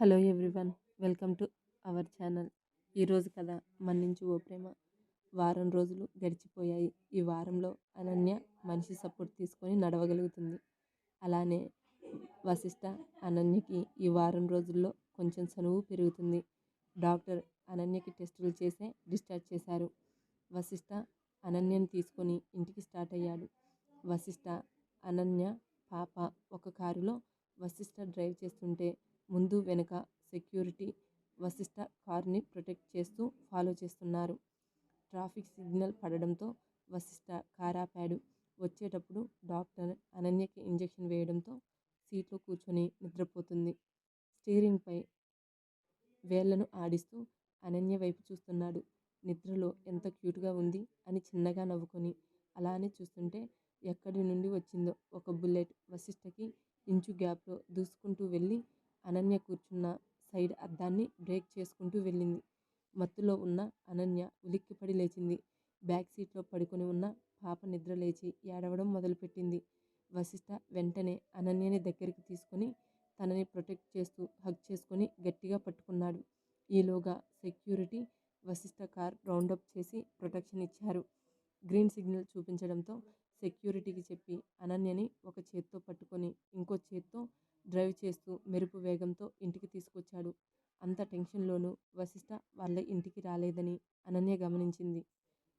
Hello everyone welcome to our channel. ఈరోజు కథ మన్నించు ఓ ప్రేమ. వారం రోజులు గడిచిపోయాయి. ఈ వారంలో అనన్య మనిషి సపోర్ట్ తీసుకొని నడవగలుగుతుంది. అలానే వశిష్ట అనన్యకి ఈ వారం రోజుల్లో కొంచెం చనువు పెరుగుతుంది. డాక్టర్ అనన్యకి టెస్టులు చేసే డిశ్చార్జ్ చేశారు. వశిష్ట అనన్యని తీసుకొని ఇంటికి స్టార్ట్ అయ్యాడు. వశిష్ట అనన్య పాప ఒక కారులో వశిష్ట డ్రైవ్ చేస్తుంటే ముందు వెనుక సెక్యూరిటీ వశిష్ట కార్ని ప్రొటెక్ట్ చేస్తూ ఫాలో చేస్తున్నారు. ట్రాఫిక్ సిగ్నల్ పడడంతో వశిష్ట కారాపాడు వచ్చేటప్పుడు డాక్టర్ అనన్యకి ఇంజెక్షన్ వేయడంతో సీట్లో కూర్చొని నిద్రపోతుంది. స్టీరింగ్పై వేళ్ళను ఆడిస్తూ అనన్య వైపు చూస్తున్నాడు. నిద్రలో ఎంత క్యూట్గా ఉంది అని చిన్నగా నవ్వుకొని అలానే చూస్తుంటే ఎక్కడి నుండి వచ్చిందో ఒక బుల్లెట్ వశిష్ఠకి ఇంచు గ్యాప్లో దూసుకుంటూ వెళ్ళి అనన్య కూర్చున్న సైడ్ అద్దాన్ని బ్రేక్ చేసుకుంటూ వెళ్ళింది. మత్తులో ఉన్న అనన్య ఉలిక్కిపడి లేచింది. బ్యాక్ సీట్లో పడుకొని ఉన్న పాప నిద్ర లేచి ఏడవడం మొదలుపెట్టింది. వశిష్ఠ వెంటనే అనన్యని దగ్గరికి తీసుకొని తనని ప్రొటెక్ట్ చేస్తూ హగ్ చేసుకొని గట్టిగా పట్టుకున్నాడు. ఈలోగా సెక్యూరిటీ వశిష్ఠ కార్ రౌండప్ చేసి ప్రొటెక్షన్ ఇచ్చారు. గ్రీన్ సిగ్నల్ చూపించడంతో సెక్యూరిటీకి చెప్పి అనన్యని ఒక చేత్తో పట్టుకొని ఇంకో చేత్తో డ్రైవ్ చేస్తూ మెరుపు వేగంతో ఇంటికి తీసుకొచ్చాడు. అంత టెన్షన్లోనూ వశిష్ఠ వాళ్ళ ఇంటికి రాలేదని అనన్య గమనించింది.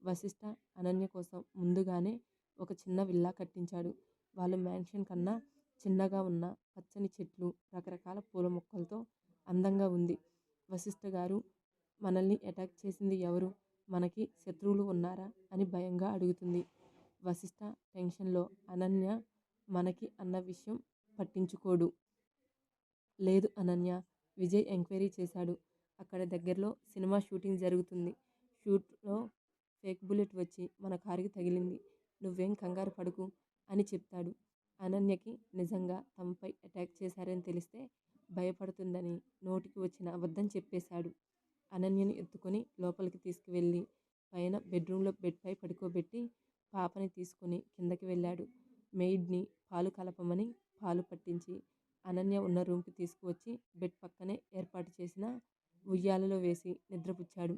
వశిష్ఠ అనన్య కోసం ముందుగానే ఒక చిన్న విల్లా కట్టించాడు. వాళ్ళ మ్యాన్షన్ కన్నా చిన్నగా ఉన్న పచ్చని చెట్లు రకరకాల పూల మొక్కలతో అందంగా ఉంది. వశిష్ఠ గారు మనల్ని అటాక్ చేసింది ఎవరు? మనకి శత్రువులు ఉన్నారా? అని భయంగా అడుగుతుంది. వశిష్ఠ టెన్షన్లో అనన్య మనకి అన్న విషయం పట్టించుకోడు. లేదు అనన్య విజయ్ ఎంక్వైరీ చేశాడు. అక్కడ దగ్గరలో సినిమా షూటింగ్ జరుగుతుంది. షూట్లో ఫేక్ బుల్లెట్ వచ్చి మన కారుకి తగిలింది. నువ్వేం కంగారు పడుకు అని చెప్తాడు. అనన్యకి నిజంగా తమపై అటాక్ చేశారని తెలిస్తే భయపడుతుందని నోటికి వచ్చిన అబద్ధం చెప్పేశాడు. అనన్యని ఎత్తుకొని లోపలికి తీసుకువెళ్ళి పైన బెడ్రూమ్లో బెడ్పై పడుకోబెట్టి పాపని తీసుకొని కిందకి వెళ్ళాడు. మెయిడ్ని పాలు కలపమని పాలు పట్టించి అనన్య ఉన్న రూమ్కి తీసుకువచ్చి బెడ్ పక్కనే ఏర్పాటు చేసిన ఉయ్యాలలో వేసి నిద్రపుచ్చాడు.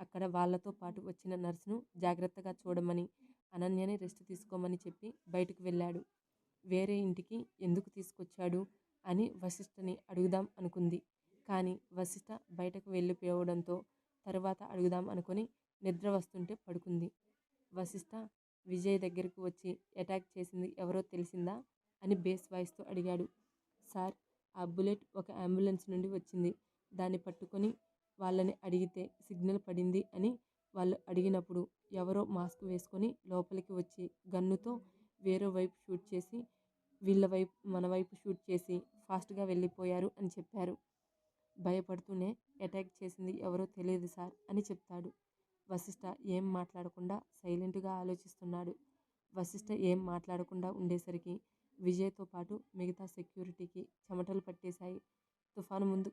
అక్కడ వాళ్ళతో పాటు వచ్చిన నర్సును జాగ్రత్తగా చూడమని అనన్యని రెస్ట్ తీసుకోమని చెప్పి బయటకు వెళ్ళాడు. వేరే ఇంటికి ఎందుకు తీసుకొచ్చాడు అని వశిష్ఠని అడుగుదాం అనుకుంది. కానీ వశిష్ఠ బయటకు వెళ్ళిపోవడంతో తరువాత అడుగుదాం అనుకుని నిద్ర వస్తుంటే పడుకుంది. వశిష్ఠ విజయ్ దగ్గరకు వచ్చి అటాక్ చేసింది ఎవరో తెలిసిందా? అని బేస్ వాయిస్తో అడిగాడు. సార్ ఆ బుల్లెట్ ఒక అంబులెన్స్ నుండి వచ్చింది. దాన్ని పట్టుకొని వాళ్ళని అడిగితే సిగ్నల్ పడింది అని వాళ్ళు అడిగినప్పుడు ఎవరో మాస్క్ వేసుకొని లోపలికి వచ్చి గన్నుతో వేరే వైపు షూట్ చేసి వీళ్ళ వైపు మన వైపు షూట్ చేసి ఫాస్ట్గా వెళ్ళిపోయారు అని చెప్పారు. భయపడుతూనే అటాక్ చేసింది ఎవరో తెలియదు సార్ అని చెప్తాడు. వశిష్ఠ ఏం మాట్లాడకుండా సైలెంట్గా ఆలోచిస్తున్నాడు. వశిష్ఠ ఏం మాట్లాడకుండా ఉండేసరికి విజయ్తో పాటు మిగతా సెక్యూరిటీకి చెమటలు పట్టేశాయి. తుఫాను ముందు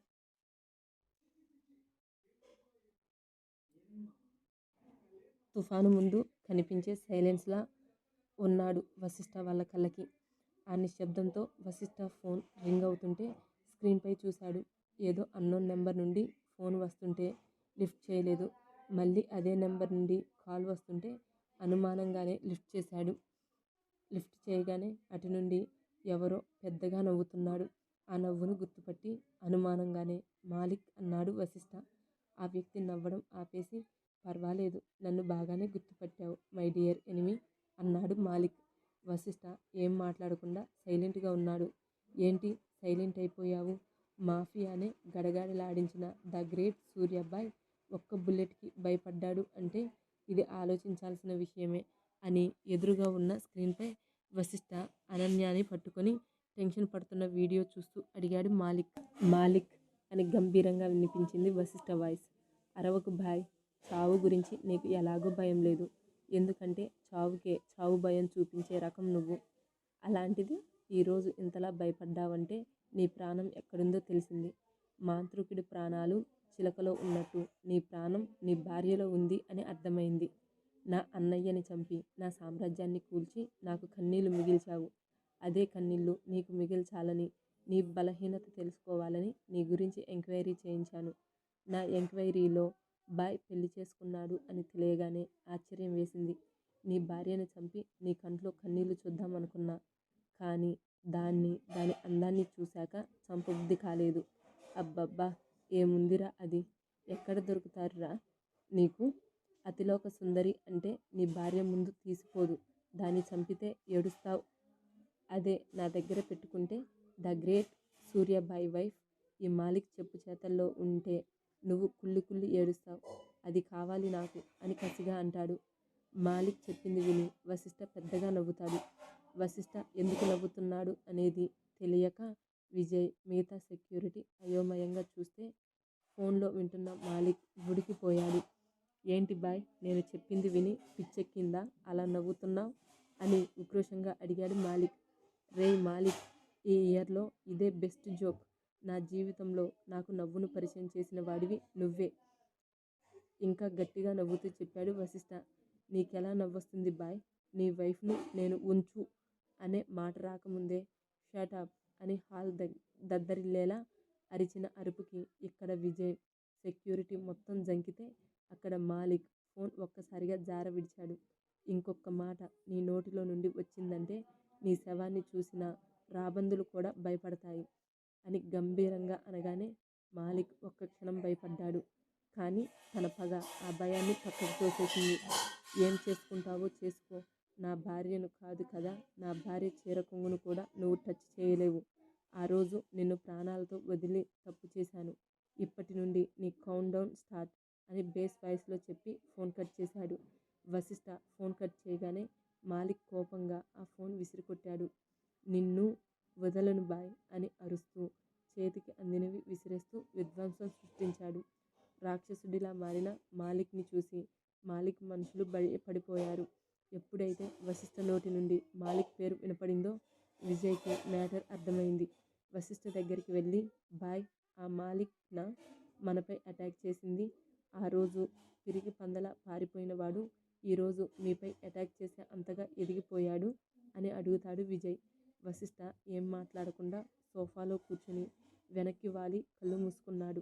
తుఫాను ముందు కనిపించే సైలెన్స్లా ఉన్నాడు వశిష్ఠ వాళ్ళ కళ్ళకి. ఆ నిశ్శబ్దంతో వశిష్ఠ ఫోన్ రింగ్ అవుతుంటే స్క్రీన్పై చూశాడు. ఏదో అన్నోన్ నెంబర్ నుండి ఫోన్ వస్తుంటే లిఫ్ట్ చేయలేదు. మళ్ళీ అదే నెంబర్ నుండి కాల్ వస్తుంటే అనుమానంగానే లిఫ్ట్ చేశాడు. లిఫ్ట్ చేయగానే అటు నుండి ఎవరో పెద్దగా నవ్వుతున్నాడు. ఆ నవ్వును గుర్తుపట్టి అనుమానంగానే మాలిక్ అన్నాడు వశిష్ఠ ఆ వ్యక్తి నవ్వడం ఆపేసి పర్వాలేదు నన్ను బాగానే గుర్తుపట్టావు మై డియర్ ఎనిమి అన్నాడు మాలిక్ వశిష్ఠ ఏం మాట్లాడకుండా సైలెంట్గా ఉన్నాడు ఏంటి సైలెంట్ అయిపోయావు మాఫియానే గడగడలాడించిన ద గ్రేట్ సూర్యాబాయ్ ఒక్క బుల్లెట్కి భయపడ్డాడు అంటే ఇది ఆలోచించాల్సిన విషయమే అని ఎదురుగా ఉన్న స్క్రీన్పై వశిష్ఠ అనన్యాని పట్టుకొని టెన్షన్ పడుతున్న వీడియో చూస్తూ అడిగాడు మాలిక్ మాలిక్ అని గంభీరంగా వినిపించింది వశిష్ఠ వాయిస్. అరవకు భాయ్ చావు గురించి నీకు ఎలాగో భయం లేదు. ఎందుకంటే చావుకే చావు భయం చూపించే రకం నువ్వు. అలాంటిది ఈరోజు ఇంతలా భయపడ్డావంటే నీ ప్రాణం ఎక్కడుందో తెలిసింది. మాంత్రికుడి ప్రాణాలు చిలకలో ఉన్నట్టు నీ ప్రాణం నీ భార్యలో ఉంది అని అర్థమైంది. నా అన్నయ్యని చంపి నా సామ్రాజ్యాన్ని కూల్చి నాకు కన్నీళ్ళు మిగిల్చావు. అదే కన్నీళ్ళు నీకు మిగిల్చాలని నీ బలహీనత తెలుసుకోవాలని నీ గురించి ఎంక్వైరీ చేయించాను. నా ఎంక్వైరీలో బాయ్ పెళ్ళి చేసుకున్నాడు అని తెలియగానే ఆశ్చర్యం వేసింది. నీ భార్యను చంపి నీ కంట్లో కన్నీళ్ళు చూద్దామనుకున్నా. కానీ దాన్ని దాని అందాన్ని చూశాక చంపబుద్ధి కాలేదు అబ్బబ్బా ఏముందిరా అది ఎక్కడ దొరుకుతారురా నీకు అతిలోక సుందరి అంటే నీ భార్య ముందు తీసిపోదు దాన్ని చంపితే ఏడుస్తావు అదే నా దగ్గర పెట్టుకుంటే ద గ్రేట్ సూర్యబాయి వైఫ్ ఈ మాలిక్ చెప్పు చేతల్లో ఉంటే నువ్వు కుళ్ళి కుళ్ళి ఏడుస్తావు అది కావాలి నాకు అని కసిగా అంటాడు మాలిక్ చెప్పింది విని వశిష్ఠ పెద్దగా నవ్వుతాడు వశిష్ఠ ఎందుకు నవ్వుతున్నాడు అనేది తెలియక విజయ్ మిగతా సెక్యూరిటీ అయోమయంగా చూస్తే ఫోన్లో వింటున్న మాలిక్ ఉడికిపోయాడు. ఏంటి బాయ్ నేను చెప్పింది విని పిచ్చెక్కిందా? అలా నవ్వుతున్నావు? అని ఉక్రోషంగా అడిగాడు మాలిక్. రే మాలిక్ ఈ ఇయర్లో ఇదే బెస్ట్ జోక్. నా జీవితంలో నాకు నవ్వును పరిచయం చేసిన వాడివి నువ్వే. ఇంకా గట్టిగా నవ్వుతూ చెప్పాడు వశిష్ఠ నీకెలా నవ్వొస్తుంది బాయ్? నీ వైఫ్ను నేను ఉంచు. అనే మాట రాకముందే షటాప్ అని హాల్ దద్దరిల్లేలా అరిచిన అరుపుకి ఇక్కడ విజయ్ సెక్యూరిటీ మొత్తం జంకితే అక్కడ మాలిక్ ఫోన్ ఒక్కసారిగా జార విడిచాడు. ఇంకొక మాట నీ నోటిలో నుండి వచ్చిందంటే నీ శవాన్ని చూసిన రాబందులు కూడా భయపడతాయి అని గంభీరంగా అనగానే మాలిక్ ఒక్క క్షణం భయపడ్డాడు. కానీ తన పగ ఆ భయాన్ని పక్కకు తోసేసింది. ఏం చేసుకుంటావో చేసుకో. నా భార్యను కాదు కదా నా భార్య చీర కొంగును కూడా నువ్వు టచ్ చేయలేవు. ఆ రోజు నిన్ను ప్రాణాలతో వదిలి తప్పు చేశాను. ఇప్పటి నుండి నీ కౌంట్ డౌన్ స్టార్ట్ అని బేస్ వాయిస్లో చెప్పి ఫోన్ కట్ చేశాడు వశిష్ఠ ఫోన్ కట్ చేయగానే మాలిక్ కోపంగా ఆ ఫోన్ విసిరికొట్టాడు నిన్ను వదలను బాయ్ అని అరుస్తూ చేతికి అందినవి విసిరేస్తూ విధ్వంసం సృష్టించాడు రాక్షసుడిలా మారిన మాలిక్ని చూసి మాలిక్ మనుషులు పడిపోయారు ఎప్పుడైతే వశిష్ఠ నోటి నుండి మాలిక్ పేరు వినపడిందో విజయ్కి మ్యాటర్ అర్థమైంది వశిష్ఠ దగ్గరికి వెళ్ళి బాయ్ ఆ మాలిక్న మనపై అటాక్ చేసింది ఆ రోజు తిరిగి పందల పారిపోయిన వాడు ఈరోజు మీపై అటాక్ చేసే అంతగా ఎదిగిపోయాడు అని అడుగుతాడు విజయ్. వశిష్ఠ ఏం మాట్లాడకుండా సోఫాలో కూర్చుని వెనక్కి వాలి కళ్ళు మూసుకున్నాడు.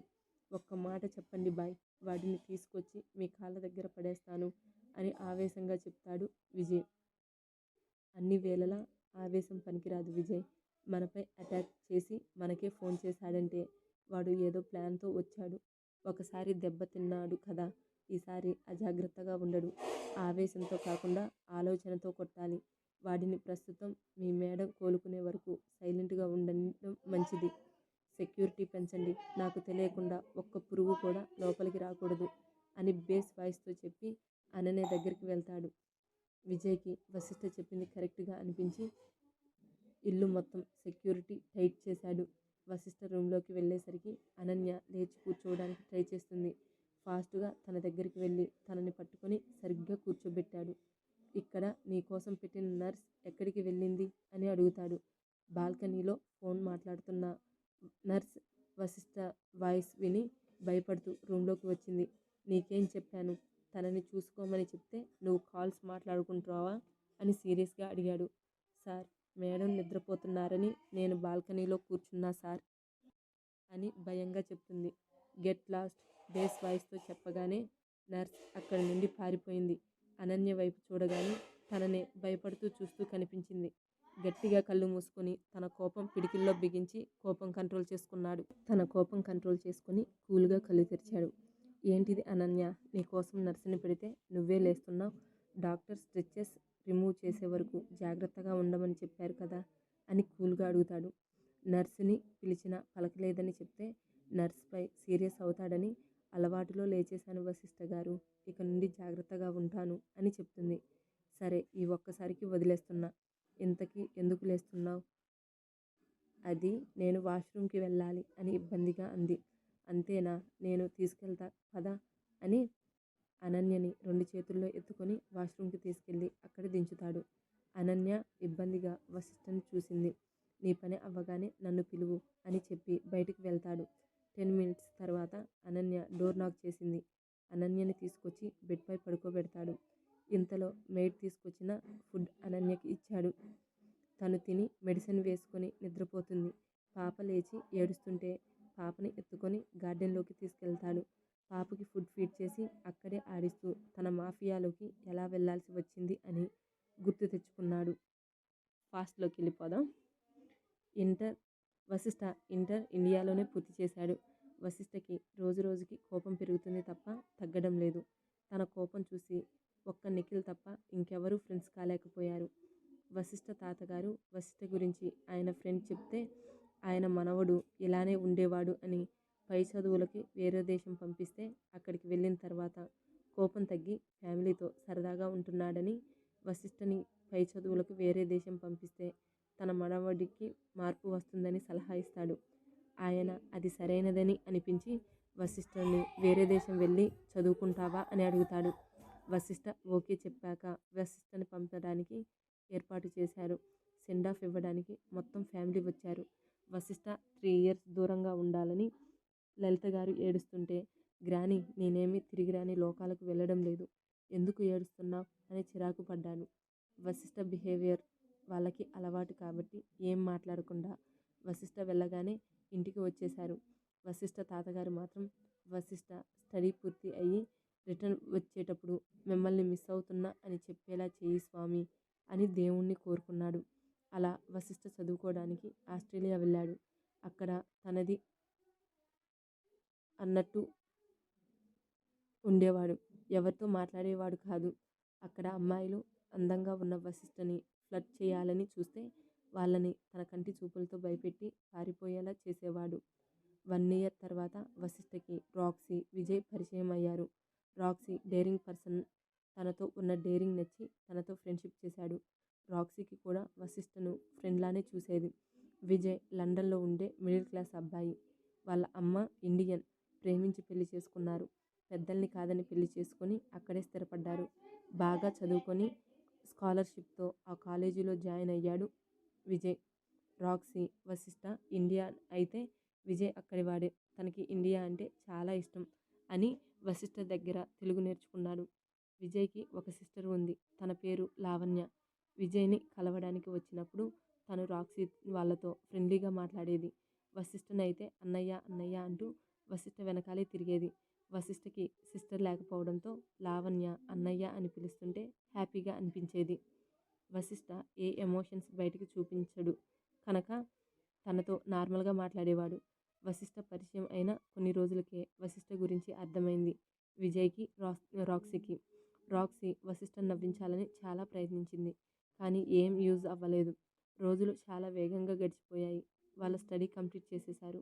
ఒక్క మాట చెప్పండి బాయ్ వాడిని తీసుకొచ్చి మీ కాళ్ళ దగ్గర పడేస్తాను అని ఆవేశంగా చెప్తాడు విజయ్. అన్ని వేళలా ఆవేశం పనికిరాదు విజయ్. మనపై అటాక్ చేసి మనకే ఫోన్ చేశాడంటే వాడు ఏదో ప్లాన్తో వచ్చాడు. ఒకసారి దెబ్బతిన్నాడు కదా ఈసారి అజాగ్రత్తగా ఉండడు. ఆవేశంతో కాకుండా ఆలోచనతో కొట్టాలి వాడిని ప్రస్తుతం మీ మేడం కోలుకునే వరకు సైలెంట్గా ఉండడం మంచిది సెక్యూరిటీ పెంచండి నాకు తెలియకుండా ఒక్క పురుగు కూడా లోపలికి రాకూడదు అని బేస్ వాయిస్తో చెప్పి అననే దగ్గరికి వెళ్తాడు విజయ్కి వశిష్ఠ చెప్పింది కరెక్ట్గా అనిపించి ఇల్లు మొత్తం సెక్యూరిటీ టైట్ చేశాడు వశిష్ఠ రూమ్లోకి వెళ్ళేసరికి అనన్య లేచి కూర్చోవడానికి ట్రై చేస్తుంది ఫాస్ట్గా తన దగ్గరికి వెళ్ళి తనని పట్టుకొని సరిగ్గా కూర్చోబెట్టాడు ఇక్కడ నీ కోసం పెట్టిన నర్స్ ఎక్కడికి వెళ్ళింది అని అడుగుతాడు బాల్కనీలో ఫోన్ మాట్లాడుతున్న నర్స్ వశిష్ఠ వాయిస్ విని భయపడుతూ రూమ్లోకి వచ్చింది. నీకేం చెప్పాను? తనని చూసుకోమని చెప్తే నువ్వు కాల్స్ మాట్లాడుకుంటావా అని సీరియస్గా అడిగాడు. సార్ మేడం నిద్రపోతున్నారని నేను బాల్కనీలో కూర్చున్నా సార్ అని భయంగా చెప్తుంది. గెట్ లాస్ట్ బేస్ వాయిస్తో చెప్పగానే నర్స్ అక్కడి నుండి పారిపోయింది. అనన్య వైపు చూడగానే తననే భయపడుతూ చూస్తూ కనిపించింది. గట్టిగా కళ్ళు మూసుకొని తన కోపం పిడికిల్లో బిగించి కోపం కంట్రోల్ చేసుకున్నాడు. తన కోపం కంట్రోల్ చేసుకొని కూల్గా కళ్ళు తెరిచాడు. ఏంటిది అనన్య? నీకోసం నర్సుని పెడితే నువ్వే లేస్తున్నావు. డాక్టర్ స్ట్రెచెస్ రిమూవ్ చేసే వరకు జాగ్రత్తగా ఉండమని చెప్పారు కదా అని కూల్గా అడుగుతాడు. నర్సుని పిలిచినా పలకలేదని చెప్తే నర్స్పై సీరియస్ అవుతాడని అలవాటులో లేచేశాను వశిష్ఠ గారు. ఇక నుండి జాగ్రత్తగా ఉంటాను అని చెప్తుంది. సరే ఈ ఒక్కసారికి వదిలేస్తున్నా. ఇంతకీ ఎందుకు లేస్తున్నావు? అది నేను వాష్రూమ్కి వెళ్ళాలి అని ఇబ్బందిగా అంది. అంతేనా? నేను తీసుకెళ్తా పదా అని అనన్యని రెండు చేతుల్లో ఎత్తుకొని వాష్రూమ్కి తీసుకెళ్ళి అక్కడ దించుతాడు. అనన్య ఇబ్బందిగా వశిష్ఠని చూసింది. నీ పని అవ్వగానే నన్ను పిలువు అని చెప్పి బయటికి వెళ్తాడు. టెన్ మినిట్స్ తర్వాత అనన్య డోర్ నాక్ చేసింది. అనన్యని తీసుకొచ్చి బెడ్పై పడుకోబెడతాడు. ఇంతలో మెయిడ్ తీసుకొచ్చిన ఫుడ్ అనన్యకి ఇచ్చాడు. తను తిని మెడిసిన్ వేసుకొని నిద్రపోతుంది. పాప లేచి ఏడుస్తుంటే పాపని ఎత్తుకొని గార్డెన్లోకి తీసుకెళ్తాడు. పాపకి ఫుడ్ ఫీడ్ చేసి అక్కడే ఆడిస్తూ తన మాఫియాలోకి ఎలా వెళ్ళాల్సి వచ్చింది అని గుర్తు తెచ్చుకున్నాడు. ఫాస్ట్లోకి వెళ్ళిపోదాం ఇంటర్ వశిష్ఠ ఇంటర్ ఇండియాలోనే పూర్తి చేశాడు వశిష్ఠకి రోజు రోజుకి కోపం పెరుగుతుంది తప్ప తగ్గడం లేదు తన కోపం చూసి ఒక్క నిఖిల్ తప్ప ఇంకెవరూ ఫ్రెండ్స్ కాలేకపోయారు వశిష్ఠ తాతగారు వశిష్ఠ గురించి ఆయన ఫ్రెండ్ చెప్తే ఆయన మనవడు ఇలానే ఉండేవాడు అని పై చదువులకి వేరే దేశం పంపిస్తే అక్కడికి వెళ్ళిన తర్వాత కోపం తగ్గి ఫ్యామిలీతో సరదాగా ఉంటున్నాడని వశిష్ఠని పై చదువులకు వేరే దేశం పంపిస్తే తన మనవడికి మార్పు వస్తుందని సలహా ఇస్తాడు ఆయన అది సరైనదని అనిపించి వశిష్ఠని వేరే దేశం వెళ్ళి చదువుకుంటావా అని అడుగుతాడు. వశిష్ఠ ఓకే చెప్పాక వశిష్ఠని పంపడానికి ఏర్పాటు చేశారు. సెండ్ ఆఫ్ ఇవ్వడానికి మొత్తం ఫ్యామిలీ వచ్చారు. వశిష్ఠ త్రీ ఇయర్స్ దూరంగా ఉండాలని లలిత గారు ఏడుస్తుంటే గ్రాని నేనేమి తిరిగి రాని లోకాలకు వెళ్ళడం లేదు. ఎందుకు ఏడుస్తున్నావు అని చిరాకు పడ్డాను. వశిష్ఠ బిహేవియర్ వాళ్ళకి అలవాటు కాబట్టి ఏం మాట్లాడకుండా వశిష్ఠ వెళ్ళగానే ఇంటికి వచ్చేశారు. వశిష్ఠ తాతగారు మాత్రం వశిష్ట స్టడీ పూర్తి అయ్యి రిటర్న్ వచ్చేటప్పుడు మిమ్మల్ని మిస్ అవుతున్నా అని చెప్పేలా చేయి స్వామి అని దేవుణ్ణి కోరుకున్నాడు. అలా వశిష్ఠ చదువుకోవడానికి ఆస్ట్రేలియా వెళ్ళాడు. అక్కడ తనది అన్నట్టు ఉండేవాడు. ఎవరితో మాట్లాడేవాడు కాదు. అక్కడ అమ్మాయిలు అందంగా ఉన్న వశిష్ఠని ఫ్లడ్ చేయాలని చూస్తే వాళ్ళని తన కంటి చూపులతో భయపెట్టి పారిపోయేలా చేసేవాడు. వన్ ఇయర్ తర్వాత వశిష్ఠకి రాక్సీ విజయ్ పరిచయం అయ్యారు. Roxy daring person. తనతో ఉన్న డేరింగ్ నచ్చి తనతో ఫ్రెండ్షిప్ చేశాడు. రాక్సీకి కూడా వశిష్ఠను ఫ్రెండ్లానే చూసేది. విజయ్ లండన్లో ఉండే మిడిల్ క్లాస్ అబ్బాయి. వాళ్ళ అమ్మ ఇండియన్ ప్రేమించి పెళ్ళి చేసుకున్నారు. పెద్దల్ని కాదని పెళ్ళి చేసుకొని అక్కడే స్థిరపడ్డారు. బాగా చదువుకొని స్కాలర్షిప్తో ఆ కాలేజీలో జాయిన్ అయ్యాడు విజయ్. రాక్సీ వశిష్ఠ ఇండియా అయితే విజయ్ అక్కడివాడే తనకి ఇండియా అంటే చాలా ఇష్టం అని వశిష్ఠ దగ్గర తెలుగు నేర్చుకున్నాడు. విజయ్కి ఒక సిస్టర్ ఉంది. తన పేరు లావణ్య. విజయ్ని కలవడానికి వచ్చినప్పుడు తను రాక్సీ వాళ్ళతో ఫ్రెండ్లీగా మాట్లాడేది. వశిష్ఠనైతే అన్నయ్య అన్నయ్య అంటూ వశిష్ఠ వెనకాలే తిరిగేది. వశిష్ఠకి సిస్టర్ లేకపోవడంతో లావణ్య అన్నయ్య అని పిలుస్తుంటే హ్యాపీగా అనిపించేది. వశిష్ఠ ఏ ఎమోషన్స్ బయటికి చూపించడు. కనుక తనతో నార్మల్గా మాట్లాడేవాడు. వశిష్ఠ పరిచయం అయిన కొన్ని రోజులకే వశిష్ఠ గురించి అర్థమైంది. విజయ్కి రాక్ రాక్సీకి. రాక్సీ వశిష్ఠను నవ్వించాలని చాలా ప్రయత్నించింది. కానీ ఏం యూజ్ అవ్వలేదు. రోజులు చాలా వేగంగా గడిచిపోయాయి. వాళ్ళ స్టడీ కంప్లీట్ చేసేశారు.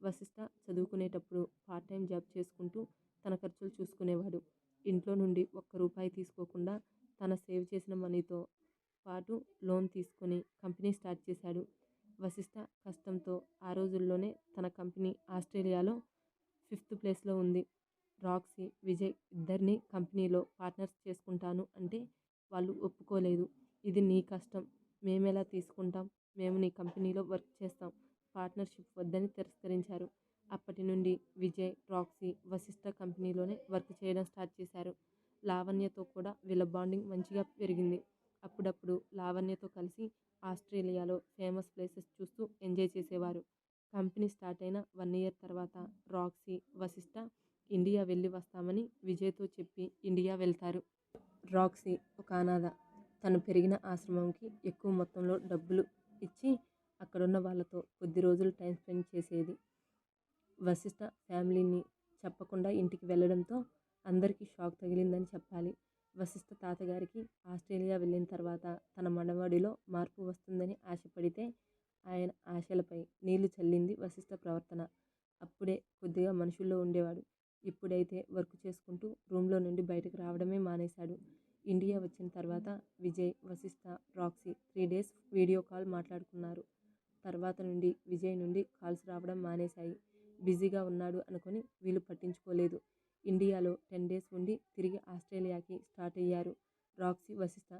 వశిష్ఠ చదువుకునేటప్పుడు పార్ట్ టైం జాబ్ చేసుకుంటూ తన ఖర్చులు చూసుకునేవాడు. ఇంట్లో నుండి ఒక్క రూపాయి తీసుకోకుండా తన సేవ్ చేసిన మనీతో పాటు లోన్ తీసుకొని కంపెనీ స్టార్ట్ చేశాడు వశిష్ఠ కష్టంతో ఆ రోజుల్లోనే తన కంపెనీ ఆస్ట్రేలియాలో ఫిఫ్త్ ప్లేస్లో ఉంది రాక్సీ విజయ్ ఇద్దరిని కంపెనీలో పార్ట్నర్స్ చేసుకుంటాను అంటే వాళ్ళు ఒప్పుకోలేదు ఇది నీ కష్టం మేమెలా తీసుకుంటాం మేము నీ కంపెనీలో వర్క్ చేస్తాం పార్ట్నర్షిప్ వద్దని తిరస్కరించారు అప్పటి నుండి విజయ్ రాక్సీ వశిష్ఠ కంపెనీలోనే వర్క్ చేయడం స్టార్ట్ చేశారు లావణ్యతో కూడా వీళ్ళ బాండింగ్ తిరిగింది అప్పుడప్పుడు లావణ్యతో కలిసి ఆస్ట్రేలియాలో ఫేమస్ ప్లేసెస్ చూస్తూ ఎంజాయ్ చేసేవారు. కంపెనీ స్టార్ట్ అయిన వన్ ఇయర్ తర్వాత రాక్సీ వశిష్ట ఇండియా వెళ్ళి వస్తామని విజయ్తో చెప్పి ఇండియా వెళ్తారు. రాక్సీ ఒక అనాథ. తను పెరిగిన ఆశ్రమంకి ఎక్కువ మొత్తంలో డబ్బులు ఇచ్చి అక్కడున్న వాళ్ళతో కొద్ది రోజులు టైం స్పెండ్ చేసేది. వశిష్ట ఫ్యామిలీని చెప్పకుండా ఇంటికి వెళ్ళడంతో అందరికీ షాక్ తగిలిందని చెప్పాలి. వశిష్ఠ తాతగారికి ఆస్ట్రేలియా వెళ్ళిన తర్వాత తన మనవడిలో మార్పు వస్తుందని ఆశపడితే ఆయన ఆశలపై నీళ్ళు చల్లింది వశిష్ఠ ప్రవర్తన. అప్పుడే కొద్దిగా మనుషుల్లో ఉండేవాడు. ఇప్పుడైతే వర్క్ చేసుకుంటూ రూమ్లో నుండి బయటకు రావడమే మానేశాడు. ఇండియా వచ్చిన తర్వాత Vijay Vasishta Roxy three days video call మాట్లాడుకున్నారు. తర్వాత నుండి విజయ్ నుండి కాల్స్ రావడం మానేశాయి. బిజీగా ఉన్నాడు అనుకొని వీళ్ళు పట్టించుకోలేదు. ఇండియాలో టెన్ డేస్ ఉండి తిరిగి ఆస్ట్రేలియాకి స్టార్ట్ అయ్యారు. రాక్సీ వశిష్ట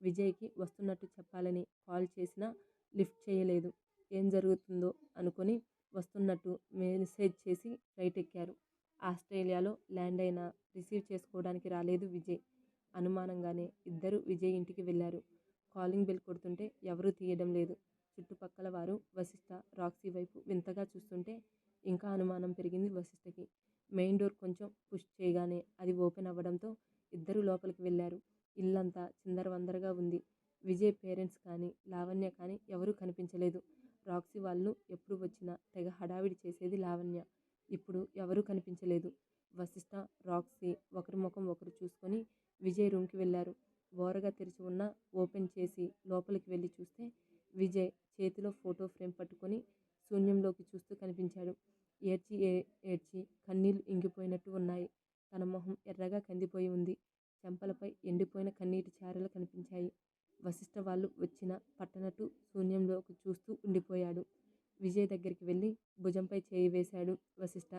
విజయ్కి వస్తున్నట్టు చెప్పాలని కాల్ చేసినా లిఫ్ట్ చేయలేదు. ఏం జరుగుతుందో అనుకొని వస్తున్నట్టు మెసేజ్ చేసి ఫ్లైట్ ఎక్కారు ఆస్ట్రేలియాలో ల్యాండ్ అయినా రిసీవ్ చేసుకోవడానికి రాలేదు విజయ్. అనుమానంగానే ఇద్దరు విజయ్ ఇంటికి వెళ్ళారు. కాలింగ్ బెల్ కొడుతుంటే ఎవరూ తీయడం లేదు. చుట్టుపక్కల వారు వశిష్ట రాక్సీ వైపు వింతగా చూస్తుంటే ఇంకా అనుమానం పెరిగింది వశిష్ఠకి. మెయిన్ డోర్ కొంచెం పుష్ చేయగానే అది ఓపెన్ అవ్వడంతో వెళ్ళారు. ఇల్లంతా చిందరవందరగా ఉంది. విజయ్ పేరెంట్స్ కానీ లావణ్య కానీ ఎవరూ కనిపించలేదు. రాక్సీ వాళ్ళు ఎప్పుడు వచ్చినా తెగ హడావిడి చేసేది లావణ్య. ఇప్పుడు ఎవరూ కనిపించలేదు. వశిష్ట రాక్సీ ఒకరి ముఖం ఒకరు చూసుకొని విజయ్ రూమ్కి వెళ్ళారు. ఓరగా తెరిచి ఉన్న ఓపెన్ చేసి లోపలికి వెళ్ళి చూస్తే విజయ్ చేతిలో ఫోటో ఫ్రేమ్ పట్టుకొని శూన్యంలోకి చూస్తూ కనిపించాడు ఏడ్చి ఏ- ఏడ్చి కన్నీళ్ళు ఇంగిపోయినట్టు ఉన్నాయి తన మొహం ఎర్రగా కందిపోయి ఉంది చెంపలపై ఎండిపోయిన కన్నీటి చారలు కనిపించాయి వశిష్ఠ వాళ్ళు వచ్చిన పట్టనట్టు శూన్యంలోకి చూస్తూ ఉండిపోయాడు విజయ్ దగ్గరికి వెళ్ళి భుజంపై చేయి వేశాడు వశిష్ఠ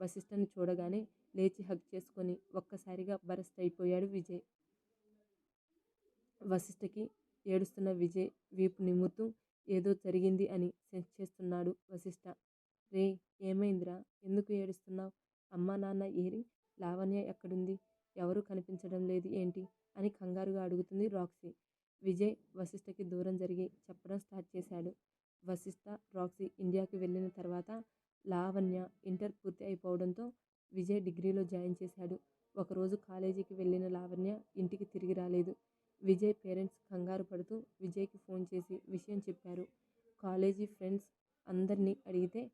వశిష్ఠని చూడగానే లేచి హగ్ చేసుకొని ఒక్కసారిగా బరస్ట్ అయిపోయాడు విజయ్ వశిష్ఠకి ఏడుస్తున్న విజయ్ వీపు నిమురుతూ ఏదో జరిగింది అని సెన్స్ చేస్తున్నాడు వశిష్ఠ రే ఏమైందిరా? ఎందుకు ఏడుస్తున్నావు? అమ్మా నాన్న ఏరి లావణ్య ఎక్కడుంది? ఎవరూ కనిపించడం లేదు ఏంటి? అని కంగారుగా అడుగుతుంది రాక్సీ. విజయ్ వశిష్ఠకి దూరం జరిగి చెప్పడం స్టార్ట్ చేశాడు. వశిష్ఠ రాక్సీ ఇండియాకి వెళ్ళిన తర్వాత లావణ్య ఇంటర్ పూర్తి అయిపోవడంతో విజయ్ డిగ్రీలో జాయిన్ చేశాడు. ఒకరోజు కాలేజీకి వెళ్ళిన లావణ్య ఇంటికి తిరిగి రాలేదు. విజయ్ పేరెంట్స్ కంగారు పడుతూ విజయ్కి ఫోన్ చేసి విషయం చెప్పారు. కాలేజీ ఫ్రెండ్స్ అందరినీ అడిగితే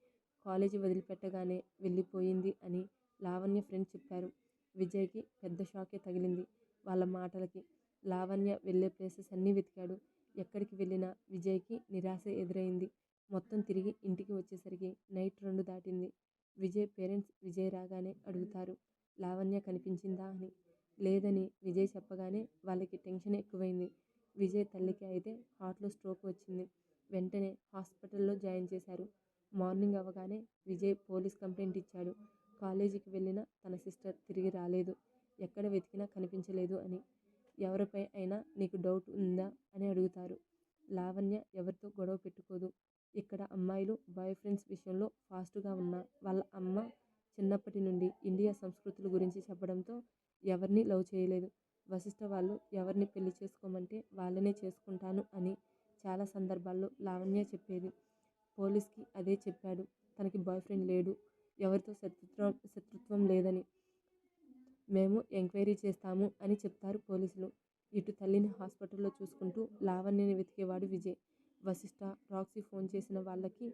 కాలేజీ వదిలిపెట్టగానే వెళ్ళిపోయింది అని లావణ్య ఫ్రెండ్ చెప్పారు. విజయ్కి పెద్ద షాకే తగిలింది. వాళ్ళ మాటలకి లావణ్య వెళ్ళే ప్లేసెస్ అన్నీ వెతికాడు. ఎక్కడికి వెళ్ళినా విజయ్కి నిరాశ ఎదురైంది. మొత్తం తిరిగి ఇంటికి వచ్చేసరికి నైట్ రెండు దాటింది. విజయ్ పేరెంట్స్ విజయ్ రాగానే అడుగుతారు లావణ్య కనిపించిందా? అని. లేదని విజయ్ చెప్పగానే వాళ్ళకి టెన్షన్ ఎక్కువైంది. విజయ్ తల్లికి అయితే హార్ట్లో స్ట్రోక్ వచ్చింది. వెంటనే హాస్పిటల్లో జాయిన్ చేశారు. మార్నింగ్ అవ్వగానే విజయ్ పోలీస్ కంప్లైంట్ ఇచ్చాడు. కాలేజీకి వెళ్ళిన తన సిస్టర్ తిరిగి రాలేదు ఎక్కడ వెతికినా కనిపించలేదు అని ఎవరిపై అయినా నీకు డౌట్ ఉందా అని అడుగుతారు లావణ్య ఎవరితో గొడవ పెట్టుకోదు ఇక్కడ అమ్మాయిలు బాయ్ ఫ్రెండ్స్ విషయంలో ఫాస్ట్గా ఉన్న వాళ్ళ అమ్మ చిన్నప్పటి నుండి ఇండియా సంస్కృతుల గురించి చెప్పడంతో ఎవరిని లవ్ చేయలేదు వశిష్ఠ వాళ్ళు ఎవరిని పెళ్ళి చేసుకోమంటే వాళ్ళనే చేసుకుంటాను అని చాలా సందర్భాల్లో లావణ్య చెప్పేది పోలీస్కి అదే చెప్పాడు తనకి బాయ్ ఫ్రెండ్ లేడు ఎవరితో శత్రుత్వం శత్రుత్వం లేదని మేము ఎంక్వైరీ చేస్తాము అని చెప్తారు పోలీసులు. ఇటు తల్లిని హాస్పిటల్లో చూసుకుంటూ లావణ్యని వెతికేవాడు విజయ్. వశిష్ఠ రాక్సీ ఫోన్ చేసిన వాళ్ళకి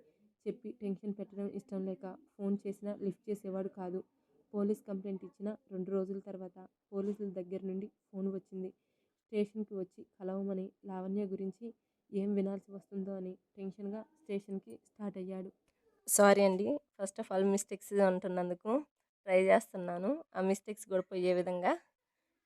చెప్పి టెన్షన్ పెట్టడం ఇష్టం లేక ఫోన్ చేసినా లిఫ్ట్ చేసేవాడు కాదు. పోలీస్ కంప్లైంట్ ఇచ్చిన రెండు రోజుల తర్వాత పోలీసుల దగ్గర నుండి ఫోన్ వచ్చింది. స్టేషన్కి వచ్చి కలవమని లావణ్య గురించి ఏం వినాల్సి వస్తుందో అని టెన్షన్గా స్టేషన్కి స్టార్ట్ అయ్యాడు. సారీ అండి. ఫస్ట్ ఆఫ్ ఆల్ మిస్టేక్స్ అంటున్నందుకు ట్రై చేస్తున్నాను. ఆ మిస్టేక్స్ కూడా పోయే విధంగా